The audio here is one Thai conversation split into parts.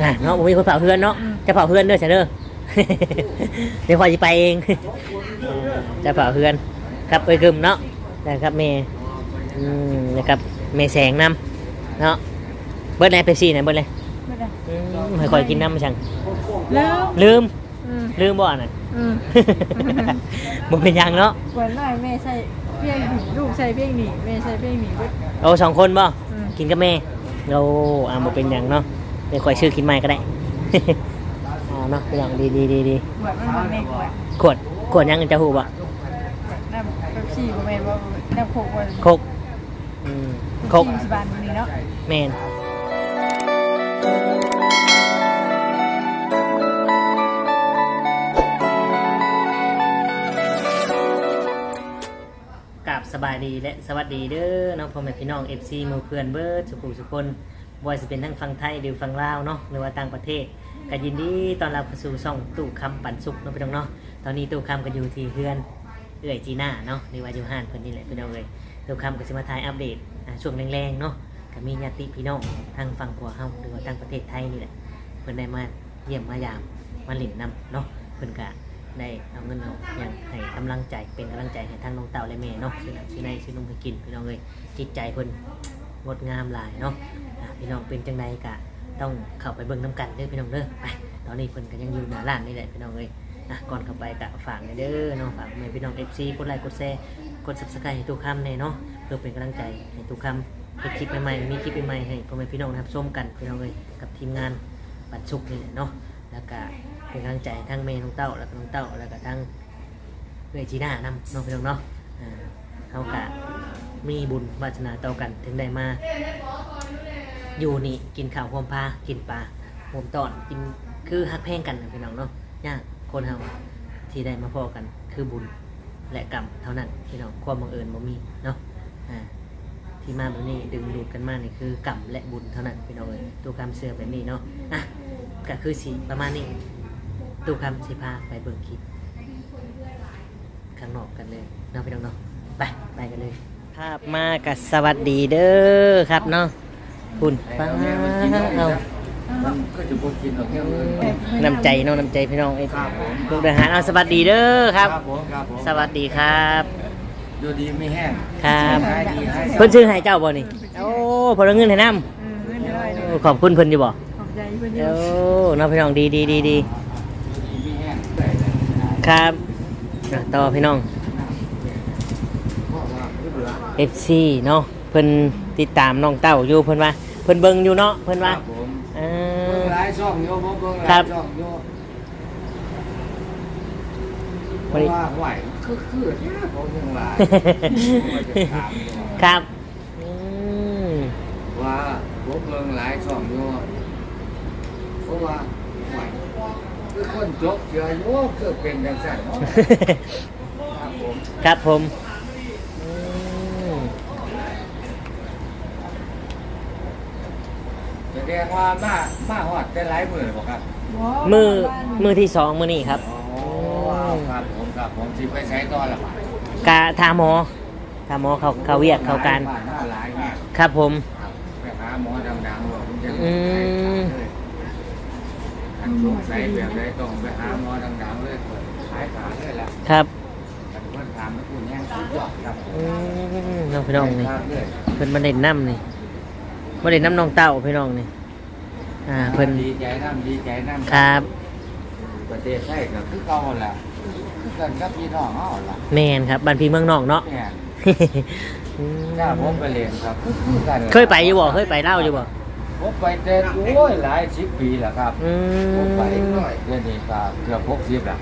น่ะเนาะบ่มีคนเผาเพื่อนเนาะอืมจะเผาเพื่อนเด้อใช่เด้อ เดี๋ยวคอยสิไปเอง จะเผาเพื่อน ครับเอ้ยกึมเนาะนะครับเมย์อืมนะครับเมย์แสงน้ำเนาะเบิร์ดไหนเป๊ปซี่ไหนเบิร์ดเลยไม่ได้อืมให้คอยกินน้ำมาช่างแล้วลืมอืมลืมบ่อน่ะ อืมมันเป็นหยังเนาะวันหน้าแม่ใส่เพียงหนีลูกใส่เพียงหนีแม่ใส่เพียงหนีเว้ย เอาสองคนบ่อืม กินกับแม่เราอ่ามาเป็นหยังเนาะเดี๋ยวคอยชื่อกินใหม่ก็ได้ อ่าเนาะเป็นหยังดีดีดีดีบวชมันมันแม่บวชขวดขวดหยังจะหูบ่น้ำเป๊ปซี่บ่แม่นว่าน้ำโคกว่าคกอืมคกที่สิบานนี่เนาะแมนกับสบายดีและสวัสดีเด้อน้องพ่อแม่พี่น้อง FC หมือเพื่อนเบิร์ดสุขุสุคน บอยจะเป็นทั้งฟังไทยหรือฟังลาวเนาะหรือว่าต่างประเทศก็ยินดีตอนรับเข้าสู่ช่องตู่คำปันสุขเนาะพี่น้องเนาะตอนนี้ตู่คำก็อยู่ที่เพื่อนเอื่อยจีน่าเนาะหรือว่าอยู่ห้านเพื่นนี่แหละพี่น้องเลยตู่คำก็จะมาถ่ายอัปเดตอ่าช่วงแรงๆเนาะก็มีญาติพี่น้องทางฝั่งกัวเฮาหรือว่าทางประเทศไทยนี่แหละเพิ่นได้มาเยี่ยมมายามมาหลินนำเนาะเพิ่นก็ได้เอาเงินเอาอย่างให้กำลังใจเป็นกำลังใจให้ทางน้องเต่าและแม่เนาะซื้อน้ำซื้อในซื้อนมให้กินพี่น้องเอ้ยจิตใจเพิ่นงดงามหลายเนาะ พี่น้องเป็นจังไดกะต้องเข้าไปเบิ่งน้ำกันเด้อพี่น้องเด้อไปตอนนี้เพิ่นก็ยังอยู่หน้าร้านนี่แหละพี่น้องเอ้ยอะก่อนเข้าไปกะฝากหน่อยเด้อเนาะฝากแม่พี่น้อง FC กดไลค์กดแชร์กด Subscribe ให้ทุกคำแน่เนาะเพื่อเป็นกำลังใจให้ทุกคำเป็นคลิปใหม่ๆมีคลิปใหม่ๆให้พ่อแม่พี่น้องนะครับชมกันพี่น้องเลยกับทีมงานบัตรชุกนี่แหละเนาะแล้วก็เป็นกำลังใจทั้งเมย์น้องเต้าแล้วก็น้องเต้าแล้วก็ทั้งเวจีน่านำน้องพี่น้องเนาะเขากะมีบุญวาสนาต่อกันถึงได้มา อยู่นี่กินข้าวหวมปลากินปลาหวมตอนกินคือฮักแพงกันนะพี่น้องเนาะยากคนเฮาที่ได้มาพอกันคือบุญและกรรมเท่านั้นพี่น้องความบังเอิญบ่มีเนาะอ่าที่มาแบบนี้ดึงดูดกันมากนี่คือกรรมและบุญเท่านั้นพี่น้องเอ้ยตู้คำเสือแบบนี้เนาะอะก็คือสีประมาณนี้ตู้คำสิพาไปเบิ่งคลิปข้างนอกกันเลยเนาะพี่น้องเนาะไปไปกันเลย ภาพมากับสวัสดีเด้อครับเนาะ คุณป้าเอามันก็จะบ่กินหรอกแค่เอิ้นน้ำใจเนาะน้ำใจพี่น้องไอ้ครับผมลูกทหารเอาสวัสดีเด้อครับ ผมครับผมสวัสดีครับอยู่ดีไม่แห้งครับให้ดีให้เพิ่นซื้อให้เจ้าบ่นี่โอ้พอเราเงินให้น้อืมเงินได้เลยำขอบคุณเพิ่นอยู่บ่ขอบใจเพิ่นเยโอ้อะน้องพี่น้องดีดีดีดีอยู่ดีไม่แห้งครับอะต่อพี่น้อง พ่อว่าไม่เบื่อ FC เนาะเพิ่นติดตามน้องเต้าอยู่เพิ่นว่า เพิ่นเบิ่งอยู่เนาะเพิ่นคว่ารับผมเอเบิ่องหลายช่องโยบ่เบิ่งหครัลายบช่องโยเพวันราะนี้ว่าไหวคือคือที่เขาเรื่องหลายว่าจะถามอยู่ครับอืมว่าผมเบิ่งหลายช่องโยเพราะว่าไหวคือคนจบเชื่อโยคือเป็นจังซั่นเนาะครับผม ครับผมอืม แส ดงว่ามามาฮอดได้หลายมื้อบ่ครับมือมือที่สองมือนี่ครับอ๋อครับผมครับผมสิไปใช้ต่อละบาดกาทาหมอทาหมอเขาเขาเวียกเขาการบ้นหน้าหลายเนี่ยครับผม ครับไปหาหมอดังๆว่าผมจะอืม อันสงสัยแบบใดต้องไปหาหมอดังๆเลยเปิดขายขาเลยล่ะครับแต่เพิ่นถามแล้วคุณแย่งสุดยอดครับอืมน้องพี่น้องนี่ครับเลย เพิ่นมาเด่นน้ำนี่ มาเด่นน้ำน้องเต้าพี่น้องนี่อ่าเพิ่นดีใจน้ำดีใจน้ำครับ ประเทศไทยก็คือเก่าแหละคือกันกับพี่น้องเฮาล่ะแมนครับบ้านพี่เมืองนอกเนาะแม่นอืมถ้าผมไปเรียนครับคือคือกันล่ะเคยไปอยู่บ่เคยไปเล่าวอยู่บ่ผมไปแต่โอ้ยหลายสิบปีแล้วครับอืผมไปมเดือนนี้ก็เกือบหกสิบแล้ว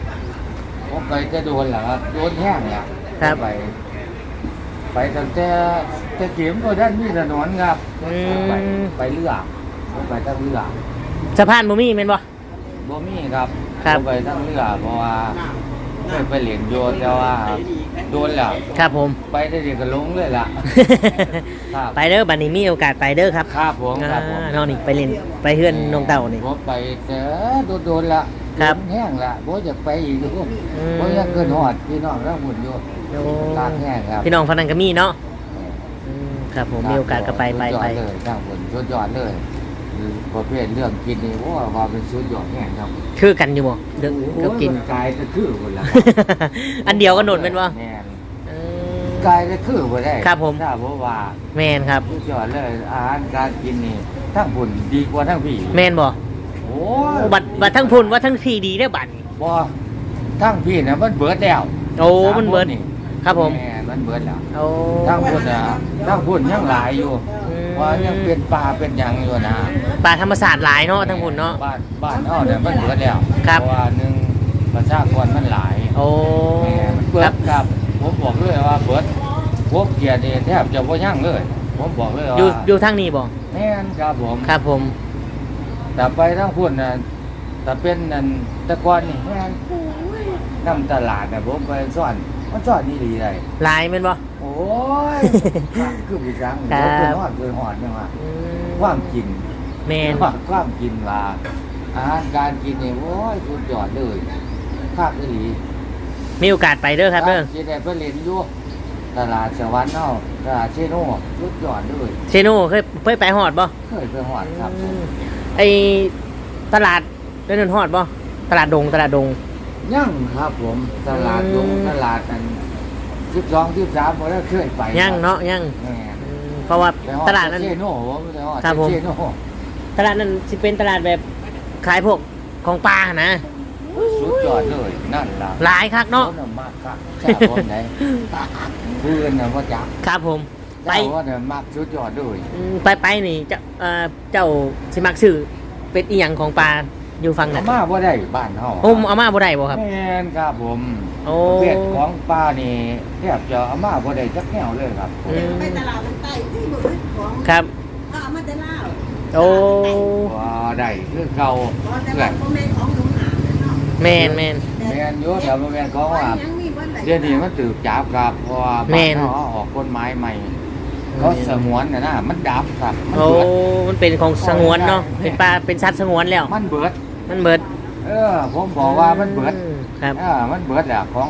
ผมไปจะโดนแหละครับโดนแห้งแล้วครับไป ไปตั้งแต่แต่เข็มก็ด้านมีถนนครับอืผมไปมไปเรือผมไปทั้งเรือสะพานบ่มีแม่นบ่ บ่มีครับครับ ผมไปทั้งเรือเพราะว่าเคยไปเหรียญโยนแต่ว่าโดนแล้วครับผม ไปได้เดียวก็ลงเลยล่ะ ครับ ไปเด้อบัดนี้มีโอกาสไปเด้อครับครับผมครับผมอ่าน้องนี่ไปเล่นไปเฮือนน้องเต่านี่ ผมไปแต่โดนๆละครับโดนแห้งละบ่อยากไปอีกอยู่อืม บ่อยากเกินหอดพี่น้องแล้วหมุนอยู่ โอ้ตากแห้งครับพี่น้องฟันนันก็มีเนาะอืมครับผมมีโอกาสก็ไปไปสุดยอไปดเลยครับผมสุดยอดเลยดประเภทเรื่องกินนี่ว่าว่าเป็นสุดยอดแห่งครับคือกันอยู่บ่เรื่องก็กินโอ้ยกายจะคือหมดแล้วอันเดียวก็โดดเป็นบ่แม่นเออกายจะคือบ่ได้ครับผมถ้าบ่ว่าแมนครับสุดยอดเลยอาหารการกินนี่ทั้งบุญดีกว่าทั้งผีแมนบ่โอ้ยบัดบัดทั้งพุ่นว่าทั้งทีดีได้อบัดบ่ทั้งพี่น่ะมันเบิดแล้วโอ้มันเบิดสา คครับผมแม่นมันเบิดแล้วโอ้ทั้งพุ่นน่ะทั้งพุ่นยังหลายอยู่อืมว่ายังเป็นปลาเป็นหยังอยู่นะป่าธรรมศาสตร์หลายเนาะทั้งพุ่นเนาะ บ้านบ้านเฮาเนี่ยมันเบิดแล้วครับ เพราะว่าหนึ่งประชากรมันหลายโอ้แม่มันเบิครัดบครับผมบอกเลยว่าเบิดพวกเกียรตินี่แทบจะบ่ยั่งเลย ผมบอกเลยว่าอยู่อยู่ทางนี้บ่แม่นครับผม ครับผม แต่ไปทั้งพุ่นน่ะแต่เป็นนั่นแตะกอนนี่แม่นน้ำตลาดน่ะผมไปซ่อน มันซ่อนนี่ดีเลยหลายแม่นบ่ โอ้ย คือพี่จังครัเดี๋บยวเป็นหอดเป็นหอดเนี่ยว่าอืมความกินแมนความความกินว่าอาหารการกินนี่โอ้ยสุดยอดเลยข้าวอีหลีมีโอกาสไปเด้อครับเด้อกินได้เพื่อเล่นอยู่ตลาดสวรรค์เนาะตลาดเชโน่สุดยอดเลยเชโน่เคยเคยไปฮอดบ่เคยไปหอดครับอืมไอตลาดเดินฮอดบ่ตลาดดงตลาดดง ยั่งครับ ผมตลาดตรงอืมตลาดนั้นสิบสองสิบสามผมก็เคยไปยังเนาะยังแม่อืมเพราะว่าไปฮอตลาดนั้น เชโน่ผมไปฮอดครับผม เชโน่ตลาดนั้นสิเป็นตลาดแบบขายพวกของปลานะสุดยอดเลยนั่นล่ะหลายคักเนาะคนมากครับแช่คนไหน เพื่อนน่ะว่าจักครับผม ไป เจ้าว่าเนี่ยมากสุดยอดเลย อืมไปไปนี่เจ้าเอ่อเจ้าสิมักซื้อเป็นอีหยังของปลา อยู่ฝั่งไหนเอามาว่าได้บ้านเฮาโอ้มเอามาบ่ได้บ่ครับ แม่นครับผมโอ้ ประเภทของป้านี่แทบจะเอามาบ่ได้จักแนวเลยครับอืมไปตลาดมันใต้ที่มือของครับข้าวมันจะเล่าโอ้ว่าได้คือเก่าตอนแต่เพื่อว่านพ่อแม่ของหนูหาเนาะแมนแมน แม่นอยู่แต่บ่แม่นของว่ายังมีวันไหนเดี๋ยวนี้มันถูกจับครับเพราะว่าแม่บ้านน เฮาเอาออกกฎหมายใหม่เขาสงวนน่ะนะมันดับครับมันโอ้เบิดมันเป็นของสงวนเนาะเป็นปลาเป็นสัตว์สงวนแล้วมันเบิด มันเบิด เออ ผมบอกว่ามันเบิดอืมครับ เออมันเบิดแล้วของ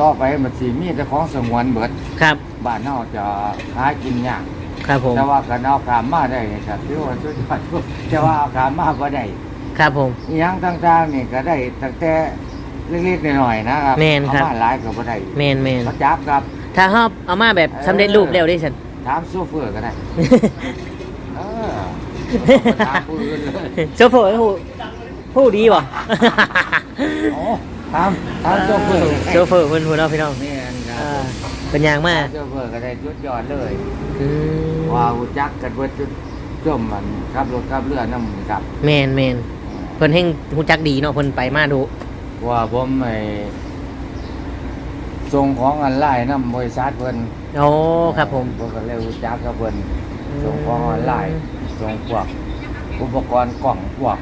ต่อไปมันสิมีแต่ของสงวนเบิดครับ บ้านเฮาจะหากินยากครับผม แต่ว่ากันเอาขามมาได้ครับที่ว่าสุดยอดแต่ว่าเอาขามมาก็ได้ครับผม อิหยังต่างๆนี่ก็ได้ตั้งแต่เล็กๆน้อยๆนะครับแม่นครับ เอามาหลายก็บ่ได้แมนแมนเขาจับครับ ถ้าเฮาเอามาแบบสำเร็จรูปแล้วได้ฉัน ถามโซเฟอร์ก็ได้ เออถามผู้อื่นเลย โชเฟอร์ผู้ ผู้ดีบ่โอ้ถามถามโซเฟอร์โชเฟอร์เพิ่นพูดเนาะพี่น้องนี่นครัอ่าบเป็นอย่างมากโซเฟอร์ก็ได้สุดยอดเลยอืมว่าหูจักกันเบิดจุดจมมันขับรถขับเรือนำครับแมนแมนเพิ่นเฮงฮู้จักดีเนาะเพิ่นไปมาดูว่าผมไอ้ส่งของออนไลน์นำบริษัทเพิ่นโอ้ครับผมเพิ่นก็เลยรู้จักกับเพิ่นส่งของออนไลน์ส่งพวกอุปกรณ์กล่องพวก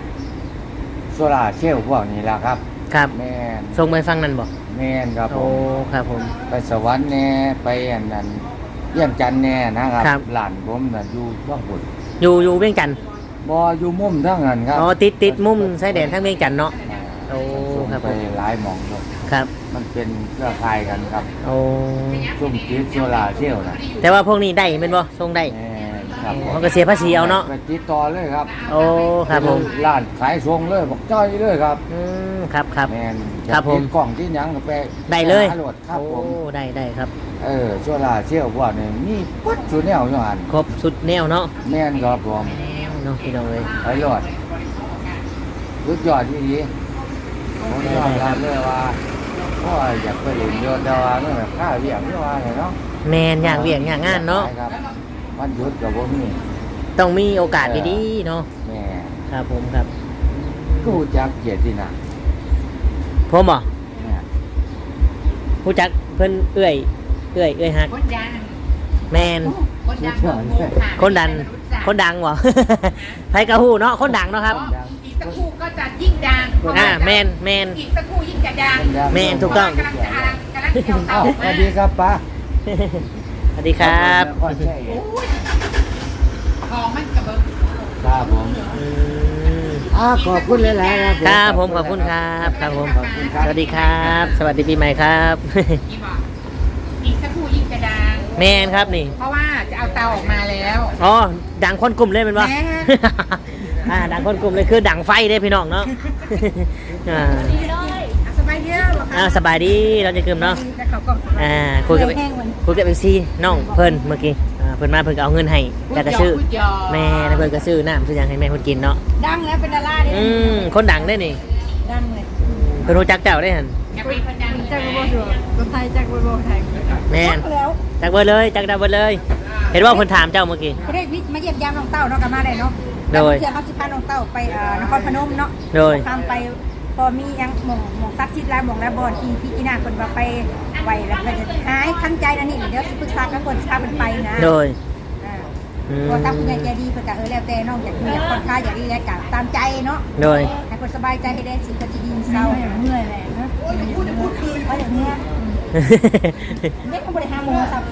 โซลาร์เซลล์พวกนี้ล่ะครับ ครับแม่นส่งไปฟังนั่นบ่แม่นครับผโอ้มครับผม ไปสวรรค์แน่ไปอันนั้นเยี่ยมจันทน์แน่นะครับครับ หลานผมน่ะอยู่บ้างบุญอยู่อยู่เวียงจันทน์บ่อยู่มุมทั้งนั้นครับอ๋อติดติดมุมชายแดนทั้งเวียงจันทน์เนาะโอ้ส่งครับไปหลายหม่องครับครับมันเป็นเครือข่ายกันครับโอ้ซุ่มติดโซลาร์เซลล์นะแต่ว่าพวกนี้ได้แม่นบ่ส่งได้แม่น ครับผมมันก็เสียภาษีเอาเนาะไปติดต่อเลยครับ โอ้ครับผมร้านขายทรงเลยบอกจ้อยเลยครับอืมครับครับแม่นครับผมอยากติดกล่องที่หยังก็ไปได้เลยหาโหลดครับโอ้ผมได้ได้ครับเออโซลาร์เซลล์พวกนี้มีปัดสุดแนวอยู่หันครบสุดแนวเนาะแม่นครับผมเนาะพี่น้องเลยไปโหลดสุดยอดที่ดีผมยอมรับเลยว่าพ่ออยากไปเห็นโยนแต่ว่าเมื่อข้าวเรียกนี่ว่าไงเนาะแมนอย่างเวียงอย่างงานเนาะครับ วันหยุดกับผมนี่ต้องมีโอกาสดีๆเนาะแม่ครับผมครับกูจักเกียรตินะผมบ่เนี่ยผู้จักเพิ่นเอื้อย เอื้อยเอื้อยฮักคนดังแมนคนดังของหมู่ค่ะคนดันคนดังบ่ไผกระหู้เนาะคนดังเนาะครับอีกสักครู่ก็จะยิ่งดังอ่าแมนแมนอีกสักครู่ยิ่งจะดังแม่นถูกต้องกำลังจะอ่านกำลังจะเอาเต่าเอ้าออกสมาวัสดีครับป้า สวัสดีครับขอใช่โอ้ยของมันกระเบิดครับผมอืมอ่าขอบคุณหลายๆครับครับผมขอบคุณครับครับผมขอบคุณครับสวัสดีครับ สวัสดีปีใหม่ครับอีบอกอีกสักครู่ยิ่งจะดังแมนครับนี่ เพราะว่าจะเอาเตาออกมาแล้วอ๋อดังคนกลุ่มเลยเป็นปะแม่อ่าดังคนกลุ่มเลยคือดังไฟเด้พี่น้องเนาะอ่าส บายเยอะหรอคะอ่าสบายดีเราจะกึมเนาะแล้วเขาก็อ่าคุยกับแห้งมันคุยกับเอซีน้องเพิ่นเมื่อกี้อ่าเพิ่นมาเพิ่นก็เอาเงินให้แล้วก็ซื้อพูดหยอกแม่แล้วเพิ่นก็ซื้อน้ำซื้อหยังให้แม่เพิ่นกินเนาะดังแล้วเป็นดาราได้อืมคนดังได้นี่ดังเลยเพิ่นรู้จักเจ้าได้หั่นอย่าไปพนันจักรบ่ถูกคนไทยจักรบ่ไทยแม่นแล้วจักเบิดเลยจักดาเบิดเลย เห็นว่าเพิ่นถามเจ้าเมื่อกี้เขาได้วิทย์มาเยี่ยมยามน้องเต้าเนาะกันมาได้เนาะโดยเชื่อเขาสิพาน้องเต้าไปเอ่อนครพนมเนาะโดยทำไป พอมียังหม่องหม่องซักซิดแล้วหม่องแล้วบอลที่พี่กีน่าคนว่าไปไหวแล้วก็จะหายทันใจนะนี่เดี๋ยวสิปรึกษากับคนพาเป็นไปนะโดยอ่าอืมพอทำคุณยายใจดีเพื่อจะเออแล้วแต่น้องอยากมีคนค้าอยากดีแล้วกันตามใจเนาะโดยให้คนสบายใจให้ได้สิ่งที่ดีเศร้าเศร้าอย่างเมื่อยแหละนะเพราะอย่างเนี้ยเด็กเขาบริหารหมอสับ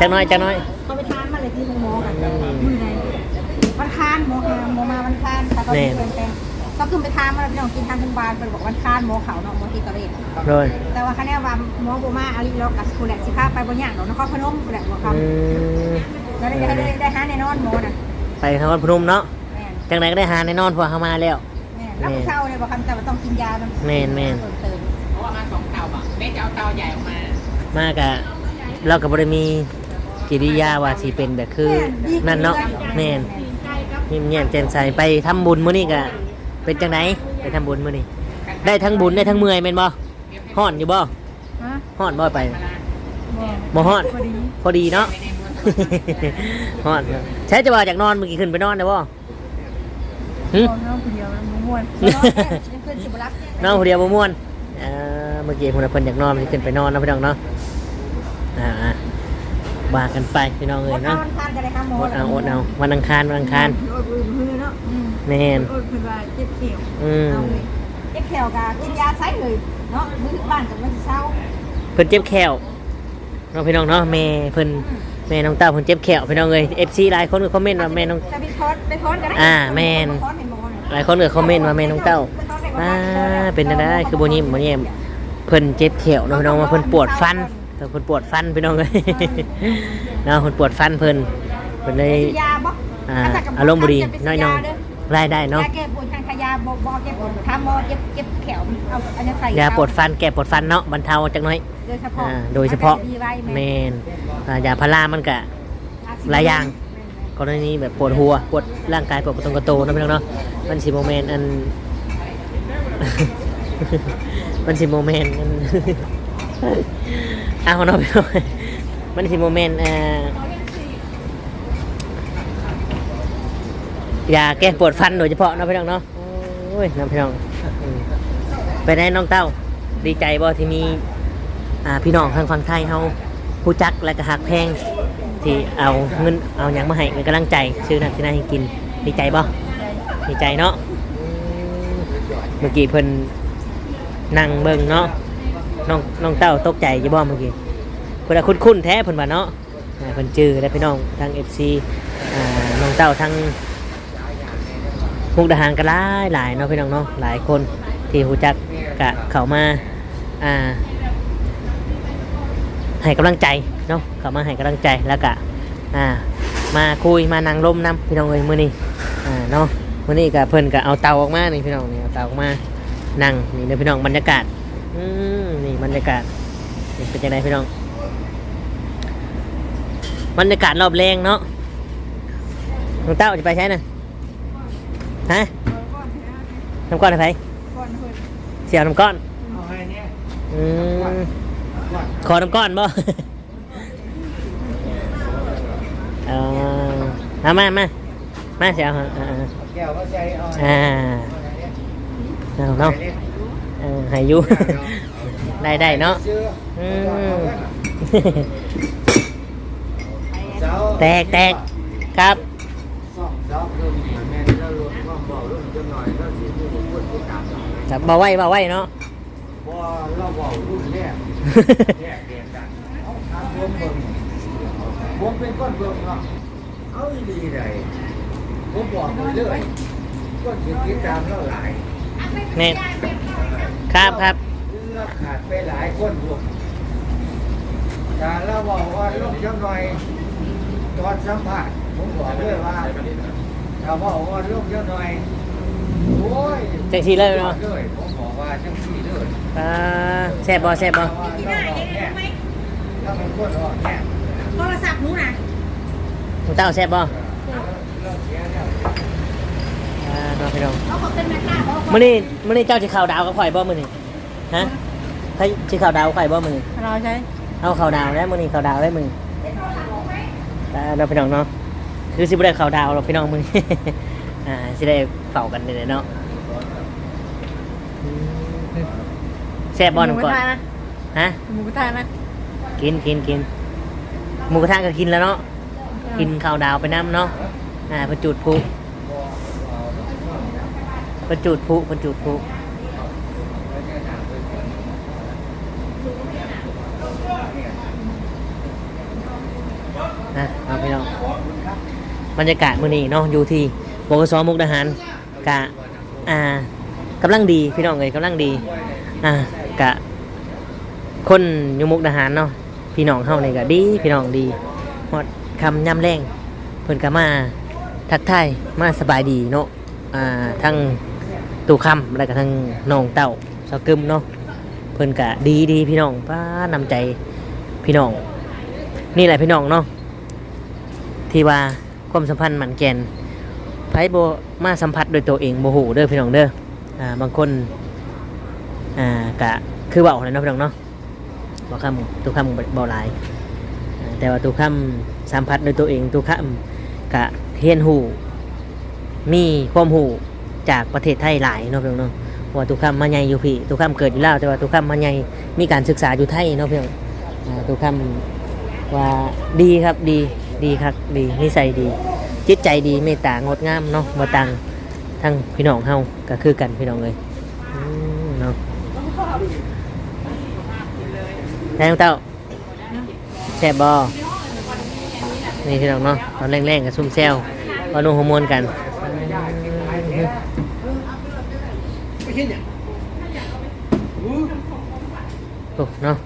จักหน้อยจักหน้อย เขาไปทานมาเลยที่หมอกันมือใดวันทานหมอหาหมอมาวันทานแต่เขาเปลี่ยนแปลง ก็คือไปทานมาแล้วพี่น้องกินทานทุงบานเป็นบอกวันทานหมอเขาเนาะหมอที่ตะเรศโดยแต่ว่าคะแนนว่าหมอโบมาอาลีเรากับคุณแหละสิพาไปบนอย่างเนาะนครพนมคุณแหละบอกคอืมำแล้วได้ได้ได้หาแน่นอนหมอน่ะไปทางวัดพนมเนาะแม่นจังไดก็ได้หาแน่นอนเพอเขามาแล้วแม่นแล้วเศร้าเลยบอกคำแต่ว่าต้องกินยาแม่นแม่นเพิ่มเติมเพราะว่ามาสองเตาอะแม่จะเอาเตาใหญ่ออกมามากะเราก็บ่ได้มีกิริยาว่าสิเป็นแบบคือนั่นเนาะแม่นยิ้มแย้มแจ่มใสไปทำบุญมื้อนี้ก็ เป็นจังไดไปทำบุญมื้อนี้ได้ทั้งบุญได้ทั้งเมื่อยแม่นบ่ฮ้อนอยู่บ่ฮะฮ้อนบ่ไปบ่บ่ฮ้อนพอดีพอดีเนาะฮ้อนครับใช้จะว่าจากนอนเมื่อกี้ขึ้นไปนอนได้บ่หึพอน้องคนเดียวมันบ่ม่วนนอนแม่ยังเกินสิบรับนอนคนเดียวบ่ม่วนเอ่อเมื่อกี้คนน่ะเพิ่นอยากนอนมันสิขึ้นไปนอนเนาะพี่น้องเนาะอ่าๆว่ากันไปพี่น้องเอ้อยดเอาเนาะวันทานกันเลยค่ะหมออดเอาอดเอาวันอังคารวันอังคาร อดอื่นมือเนาะอืมแม่นอดเพิ่นว่าเจ็บเขียวอืมเอาเลยเจ็บแขวกะกินยาใช้เลยเนาะมือบ้านกับมันสิเศร้าเพิ่นเจ็บแขวเนาะพี่น้องเนาะแม่เพิ่นแม่น้องเต้าเพิ่นเจ็บแขวพี่น้องเอ้ย FC หลายคนก็คอมเมนต์ว่าแม่น้อง จะไปคอร์สไปคอร์สกันได้อ่าแม่นคอร์สให้หมอน่ะหลายคนก็คอมเมนต์ว่าแม่น้องเต้าอ่าเป็นจังได๋คือบ่ยิ้มบ่แย้มเพิ่นเจ็บแขวเนาะพี่น้องว่าเพิ่นปวดฟันเพิ่นปวดฟันพี่น้องเอ้ยเนาะเพิ่นปวดฟันเพิ่นเพิ่นเลยสิยาบ่อ่าอารมณ์บ่ดีน้อยน้อง รายได้เนาะยาแก้ปวดทางขยาบ่บ่แก้ปวดทำหมอเจ็บเจ็บแขวเอาอันนี้ใส่ยาปวดฟันแก้ปวดฟันเนาะบรรเทาจักหน่อยโดยเฉพาะอ่าโดยเฉพาะดีไว้แมนอ่ายาพารามันกะหลายอย่างกรณีแบบปวดหัวปวดร่างกายปวดประตรงกระโตนะพี่น้องเนาะมันสิโมเมนต์อันมันสิโมเมนต์อันอ้าวเนาะพี่น้องมันสิโมเมนต์อ่า ยาแก้ปวดฟันโดยเฉพาะเนาะพี่น้องเนาะโอ้ยน้องพี่น้องไปได้น้องเต้า ดีใจบ่ที่มีอ่าพี่น้องทางฝั่งไทยเฮาผู้จักและก็หักแพงที่เอาเงินเอาหยังมาให้เป็นกำลังใจซื้อน้ำที่น่าให้กินดีใจบ่ดีใจเนาะเมื่อกี้เพิ่นนั่งเบิ่งเนาะน้องน้องเต้าตกใจจะบ่เมื่อกี้เพิ่นคุ้นๆแท้เพิ่นว่าเนาะเพิ่นจื้อและพี่น้องทาง FC อ่าน้องเต้าทาง มุกดาหารก็หลายหลายเนาะพี่น้องเนาะหลายคนที่ฮู้จักกะเข้ามาอ่าให้กำลังใจเนาะเข้ามาให้กำลังใจแล้วก็อ่ามาคุยมานั่งลมน้ำพี่น้องเอ้ยมื้อนี้อ่าเนาะมื้อนี้ก็เพิ่นก็เอาเตาออกมานี่พี่น้องนี่เอาเตาออกมานั่งนี่เด้อพี่น้องบรรยากาศอืมนี่บรรยากาศนี่เป็นจังไดพี่น้องบรรยากาศรอบแรงเนาะน้องเต้าจะไปใช้น่ะ ฮะน้ำก้อนให้ไผก่อนเพิ่นเสียวน้ำก้อนเอาให้เนี่ยอืมขอน้ำก้อนบ่เออเอามามามาเสียวอ่าอ่าเอาแก้วมาใส่เอาให้อ่าเอาเนาะเออให้อยู่ได้ได้เนาะซื้ออืมเจ้าแตกแตกครับ ตามเราจับเบาไว้เบาไว้เนาะเพราะว่าเราเบารุ่นแรกแรกเรียนกันเอาทางผมเบิ่งผมเป็นก้อนเบิ่งเนาะเอาอีหลีได้ผมบอกไปเลยก้อนที่ติดตามเราหลายแน่ครับครับเราขาดไปหลายคนพวกแต่เราบอกว่าลงจังหน่อยตอนสัมภาษณ์ผมบอกเลยว่าถ้าว่าอ่อนลงเยอะหน่อย โอ้ยจังซี่เลยเนาะเลยผมบอกว่าจังซี่เลยอ่าแซ่บบ่แซ่บบ่พี่หน้าเองรู้ไหมถ้ามันคนอ่อนแน่โทรศัพท์หนู้นะน้องเต้าแซ่บบ่เรื่องเสียเนี่ยอ่าน้องพี่น้องเขาบอกเป็นแม่ค้าเขาบอกมื้อนี้มื้อนี้เจ้าสิเข้าดาวกับข่อยบ่มื้อนี้ฮะใครสิเข้าดาวกับข่อยบ่มื้อนี้เราใช้เอาเข้าดาวแล้วมื้อนี้เข้าดาวได้มื้อนี้อ่าน้องพี่น้องเนาะคือสิบ่ได้เข้าดาวหรอกพี่น้องมื้อนี้ อ่าสิได้เฝ้ากันนี่แหละเนาะอืมแซ่บบ่น้องก่อนหมูกระทะนะฮะ หมูกระทะนะกินกินกินหมูกระทะก็กินแล้วเนาะ กินข้าวดาวไปน้ำเนาะ อ่าประจุดพลุประจุดพลุประจุดพลุนะเอาพี่น้อง บรรยากาศมื้อนี้เนาะอยู่ที่ บกสมุกดาหารกะอ่ากำลังดีพี่น้องเลยกำลังดีอ่ากะคนอยุมุกดาหารเนาะพี่น้องเฮานี่ก็ดีพี่น้องดีฮอดคำย่ำแรงเพิ่นก็มาทักทายมาสบายดีเนาะอ่าทั้งตู่คำแล้วก็ทั้งน้องเต้าสกึมเนาะเพิ่นก็ดีดีพี่น้องป้านำใจพี่น้อง นี่แหละพี่น้องเนาะที่ว่าความสัมพันธ์หมันแกน ผบ่มาสัมผัสโดยตัวเองบ่ฮู้เด้อพี่น้องเด้ออ่าบางคนอ่ากะคือเว้าแหล้วเนาะพี่น้องเนาะบอคำตัวคำบอหลายแต่ว่าตัวคำสัมผัสโดยตัวเองตัวคำกะเฮียนหูมีความหูจากประเทศไทยหลายเนาะเพียงเนาะเพราะว่าตัวคำมาใหญ่อยู่พี่ตัวคำเกิดอยู่แล้วแต่ว่าตัวคำมาใหญ่มีการศึกษาอยู่ไทยเนาะเพียงอ่าตัวคำว่าดีครับดีดีครับดีนิสัยดี จิตใจดีเมตตางดงามเนาะมาตังทั้งพี่น้องเฮาก็คือกันพี่น้องเลยอืมเนาะแทงเต้าแซ่บบอนี่พี่น้องเนาะตอนแรงๆกับซุ่มแซวตอนนุ่งฮอร์โมนกันโอ้เนาะ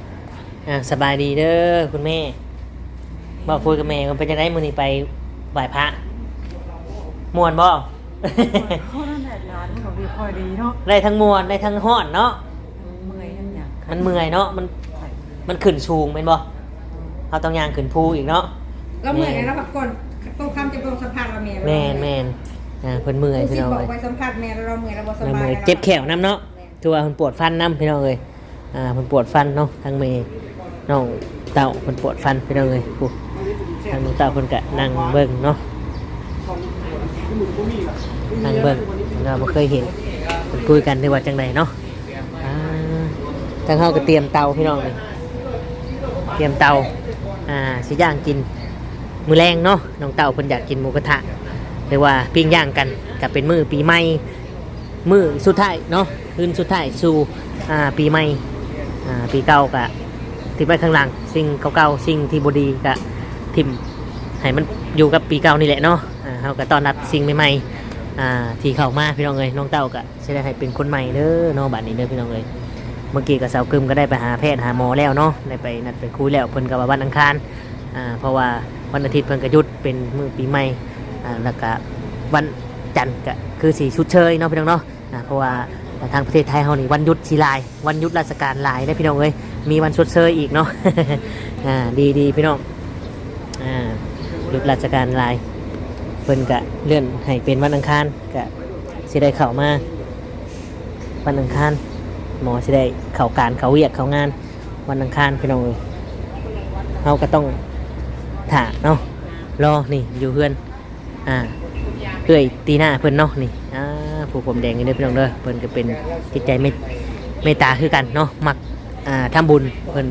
อะสบายดีเด้อคุณแม่บอกคุยกับแม่กันเป็นยังไงมือนี้ไปไหว้พระ มวนบ่เขานั่นแหละร้านของพี่คอยดีเนาะได้ทั้งมวนได้ทั้งห้อนเนาะ เมื่อยนั่นเนี่ยมันเมื่อยเนาะ มัน มันขึ้นชูงเป็นบ่เอาต้องยางขึ้นภูอีกเนาะ เราเหมือนกันแล้วพักก่อนตรงคำจะลงสัมผัสเราเมียแมนแมนอ่าเพิ่นเมื่อยพี่พี่น้น้อองงบอเลกยไปสัมผัสแม่เราเมื่อยเราบ่สเราบายเมื่อยเจ็บแขวน้ำเนาะคือว่าเพิ่นปวดฟันน้ำพี่น้องเลยอ่าเพิ่นปวดฟันเนาะทั้งเมย์น้องเต่าเพิ่นปวดฟันพี่น้องเลยผู้ทางน้องเต่าเพิ่นก็นั่งเบิ่งเนาะ นั่งเบิ่งเราบ่เคยเห็นเพิ่นคุยกันในว่าจังไดเนาะอ่าทางเฮาก็เตรียมเตาพี่น้องเลยเตรียมเตาอ่าสิย่างกินมือแรงเนาะน้องเตาเพิ่นอยากกินหมูกระทะเรียกว่าปิ้งย่างกันกับเป็นมือปีใหม่มือสุดท้ายเนาะคืนสุดท้ายสู่อ่าปีใหม่อ่าปีเก่ากะทิ้งไว้ข้างหลังสิ่งเก่าๆสิ่งที่บดีกะทิมให้มันอยู่กับปีเก่านี่แหละเนาะอ่าเฮาก็ต้อนรับสิ่งใหม่ๆ อ่าที่เข้ามาพี่น้องเอ้ยน้องเต่ากะจะได้ให้เป็นคนใหม่เด้อเนาะบัดนี้เด้อพี่น้องเอ้ยเมื่อกี้กับสาวกึมก็ได้ไปหาแพทย์หาหมอแล้วเนาะได้ไปนัดไปคุยแล้วเพิ่นก็ว่าวันอังคารอ่าเพราะว่าวันอาทิตย์เพิ่นก็หยุดเป็นมือปีใหม่อ่าแล้วก็วันจันทร์ก็คือสีชุดเชยเนาะพี่น้องเนาะอ่าเพราะว่าทางประเทศไทยเฮานี่วันหยุดสีลาย วันหยุดราชการลายได้พี่น้องเอ้ยมีวันชดเชยอีกเนาะอ่าดีดีพี่น้องอ่าหยุดราชการลาย เพิ่นก็เลื่อนให้เป็นวันอังคารก็สิได้เข้ามาวันอังคารหมอสิได้เข้าการเขาเวียกเขางาน วันอังคารพี่น้องเอ้ยเราก็ต้องถาเนาะรอนี่อยู่เพื่อนอ่าเอ้ยตีหน้าเพื่อนเนาะนี่อ่าผู้ผมแดงนี่เด้อพี่น้องเด้อเพิ่นก็เป็นจิตใจไม่เมตตาคือกันเนาะมักอ่าทำบุญเพิ่น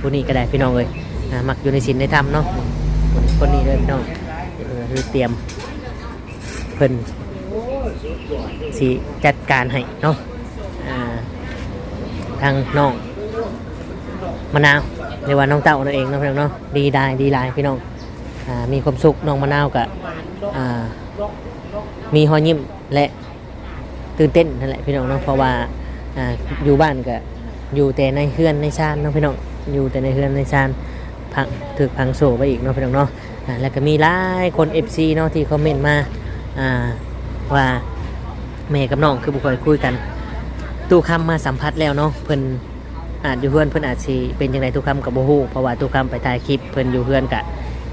ผู้นี้ก็ได้พี่น้องเลยอ่ามักอยู่ในศีลในธรรมเนาะคนนี้เด้อพี่น้อง คือเตรียมเพิ่นสิจัดการให้เนาะอ่าทางน้องมะนาวเรียกว่าน้องเต้านั่นเองเนาะพี่น้องเนาะดีได้ดีหลายพี่น้องอมีความสุขน้องมะนาวกับมีหอยยิ้มและตื่นเต้นนั่นแหละพี่น้องเนาะเพราะว่าออยู่บ้านก็อยู่แต่ในเฮือนในชานเนาะพี่น้องอยู่แต่ในเฮือนในชานพังถึกพังโซไปอีกเนาะพี่น้องเนาะ แล้วก็มีหลายคน FC เนาะที่คอมเมนต์มาว่าแม่กับน้องคือบุคคลคุยกัน ตู้คำมาสัมผัสแล้วเนาะเพิ่นอาจอยู่เพื่อนเพิ่นอาจสิเป็นยังไงตู้คำกับโบฮูเพราะว่าตู้คำไปถ่ายคลิปเพิ่นอยู่เพื่อนกะ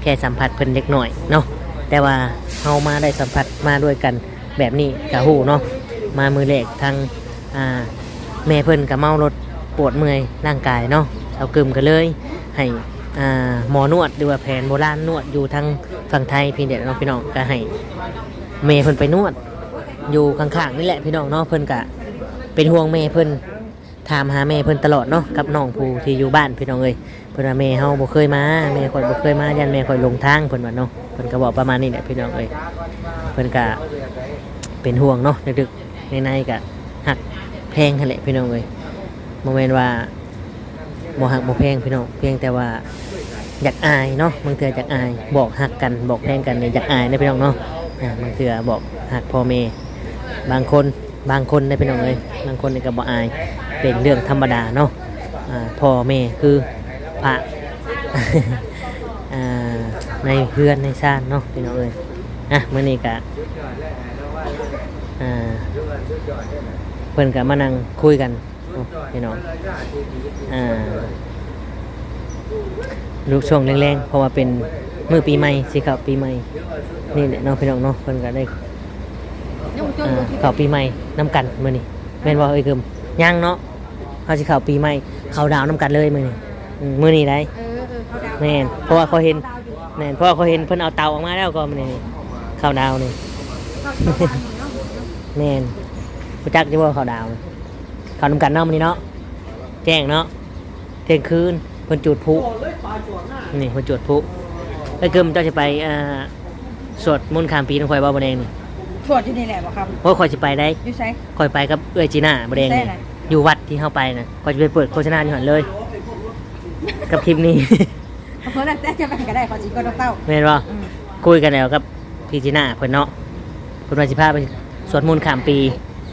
แค่สัมผัสเพิ่นเล็กหน่อยเนาะแต่ว่าเฮามาได้สัมผัสมาด้วยกันแบบนี้กะฮูเนาะมามือแรกทางแม่เพิ่นกับเมารถปวดเมื่อยร่างกายเนาะเอากึมกันเลยให้ หมอนวดหรือว่าแผนโบราณนวดอยู่ทางฝั่งไทยพี่เด็ดน้องพี่น้องก็ให้เมย์เพิ่นไปนวด อยู่ข้างๆนี่แหละพี่น้องเนาะเพิ่นกะเป็นห่วงเมย์เพิ่นถามหาเมย์เพิ่นตลอดเนาะกับน้องผู้ที่อยู่บ้านพี่น้องเอ้ยเพิ่นว่าเมย์เฮาบ่เคยมาเมย์ข่อยบ่เคยมายันเมย์ข่อยลงทางเพิ่นว่าเนาะเพิ่นก็บอกประมาณนี้แหละพี่น้องเอ้ยเพิ่นกะเป็นห่วงเนาะดึกๆในๆกะหักแพงหั่นแหละพี่น้องเอ้ยบ่แม่นว่า บ่หักบ่แพงพี่น้องเพียงแต่ว่าอยากอายเนาะบางเทื่ออยากอายบอกหักกันบอกแพงกันเนี่ยอยากอายนะพี่น้องเนาะบางเทื่อบอกหักพ่อแม่บางคนบางคนนะพี่น้องเอ้ยบางคนนี่ก็บ่อายเป็นเรื่องธรรมดาเนาะพ่อแม่คือพระในเพื่อนในชาติเนาะพี่น้องเอ้ยอะมื้อนี้ก็อ่าเพิ่อนก็มานั่งคุยกัน พี่น้องอ่าลูกช่วงแรงๆเพราะว่าเป็นมือปีใหม่สิครับปีใหม่นี่แหละเน้องพี่น้องเนาะเพิ่นก็ได้อ่าเข้าปีใหม่น้ำกันมื้อนี้แม่นบ่เอ้ยกึมยังเนาะเฮาสิเข้าปีใหม่เข้าดาวน้ำกันเลยมื้อนี้อืมมื้อนี้ได้เออเออเขาดาวแม่นเพราะว่าเขาเห็นแม่นเพราะว่าเขาเห็นเพิ่นเอาเตาออกมาแล้วก็มื้อนี้เข้าดาวนี่แม่นรู้จักอยู่บ่เข้าดาวนี่ เข้าน้ำกันเนาะมื้อนี้เนาะแจ้งเนาะเที่ยงคืนเพิ่นจุดพลุนี่คนจวดพลุไอ้เกิมเจ้าจะไปอ่าสวดมนต์ข้ามปีน้องคอยบ่าวบแดงนี่สวดอยู่นี่แหละบ่ครับเพราะคอยจะไปได้อยู่ไสคอยไปกับเอื้อยจีน่าบแดงนี่ใช่ไหนอยู่วัดที่เข้าไปนะคอยจะไปเปิดโฆษณาอยู่หันเลย กับคลิปนี้เอาเพิ่นน่ะแต่จะไปก็ได้ขอสิก็ต้องเต้าแม่นบ่อืมคุยกันแล้วกับพี่จีน่าเพิ่นเนาะเพิ่นว่าสิพาไปสวดมนต์ข้ามปี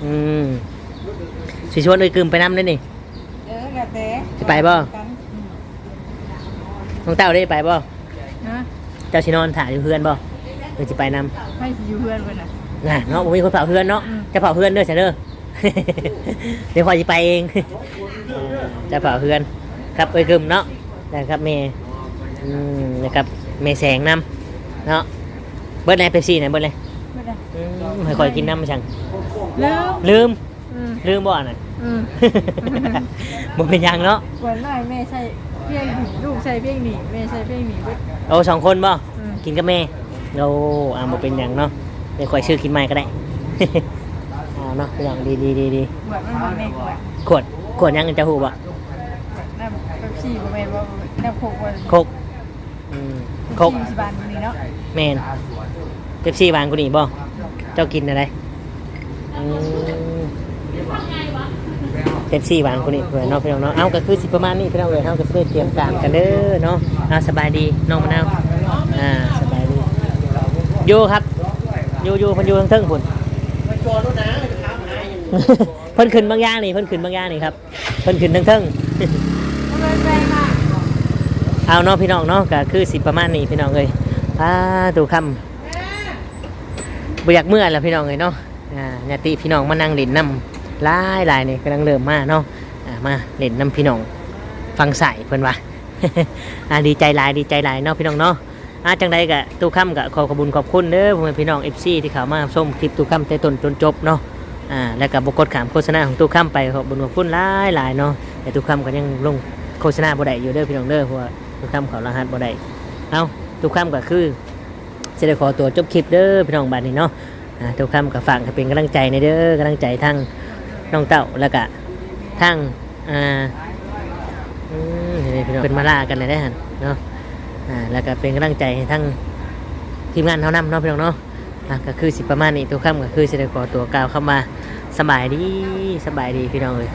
อืม สิชวนเอ้ยกึมไปนํได้นี่ เออแล้วแต่สิไปบ่ กันอืมน้องเต้าได้ไปบ่ฮะเจ้าสินอนถ่ายอยู่เพื่อนบ่หรือสิไปนํให้สิอยู่เพื่อนเพิ่นน่ะน่ะเนาะบ่มีคนเผาเพื่อนเนาะ อืม จะเผาเพื่อนเด้อใช่เด้อ เดี๋ยวคอยจะไปเอง จะเผาเพื่อน ครับเอ้ยกึมเนาะได้ครับเมย์อืมนะครับเมย์แสงน้ำเนาะ เบิร์ดไหนเปปซี่ไหนเบิร์ดเลยไม่ได้อืมให้คอยกินน้ำมาช่างแล้วลืมอืม ลืมบ่อน่ะ อืม บ่เป็นหยังเนาะวันน้อยแม่ใส่เพียงหนีลูกใส่เพียงหนีแม่ใส่เพียงหนีเบิดโอ้สองคนบ่อืมกินกับแม่โอ้อ่าบ่เป็นหยังเนาะเดี๋ยวคอยชื่อกินใหม่ก็ได้ อ่าเนาะอย่างดีดีดีดีบวชมันบ่แม่บวชขวดขวดหยังจะหูบ่น้ำเป๊ปซี่บ่แม่นว่าน้ำโคกว่าโคกอืมโคกสิบบาทนี่เนาะแมนเป๊ปซี่บานกูนี่บ่เจ้ากินอะไรอืม เป๊ปซี่บานกูนี่เพื่อนเนาะพี่น้องเนาะเอาก็คือสิประมาณนี้พี่น้องเลยเฮาก็สิได้เตรียมการกันเด้อเนาะเอาสบายดีน้องมะนาวอ่าสบายดีอยู่ครับอยู่อยู่เพิ่นอยู่ทางเทิงพุ่นเพิ่นขึ้นบางอย่างนี่เพิ่นขึ้นบางอย่างนี่ครับเพิ่นขึ้นทางเทิงเอาเนาะพี่น้องเนาะก็คือสิประมาณนี้พี่น้องเลยอ่าตูคำบ่อยากเมื่อแล้วพี่น้องเลยเนาะอ่าญาติพี่น้องมานั่งเล่นน้ำ หลายหลายนี่กำลังเริ่มมาเนาะอ่ามาเล่นน้ำพี่น้องฟังใส่เพิ่อนว่าอ่าดีใจหลายดีใจหลายเนาะพี่น้องเนาะอ่าจังใดกะตู้คำกะขอขอบุญขอบคุณเด้อพ่อแม่พี่น้อง FC ที่เขามาชมคลิปตู้คำแต่ต้นจนจบเนาะอ่าแล้วก็บกดขามโฆษณาของตู้คำไปขอบุญขอบคุณหลายหลายเนาะแต่ตู้คำก็ยังลงโฆษณาบ่ได้อยู่เด้อพี่น้องเด้อเพราะว่าทุกคำเขารหัสบ่ได้เอาทุกคำก็คือจะได้ขอตัวจบคลิปเด้อพี่น้องบ้านนี้เนาะอ่าทุกคำก็ฝากให้เป็นกำลังใจในเด้อกำลังใจทั้ง น้องเต้าแล้วก็ทั้งอ่าเป็นมาล่ากันเลยได้ฮะเนาะอ่าแล้วก็เป็นกำลังใจให้ทั้งทีมงานเท่านั้นเนาะพี่น้องเนาะอะก็คือสิประมาณนี้ทุกคำก็คือจะได้ขอตัวกล่าวเข้ามาสบายดีสบายดีพี่น้องเลย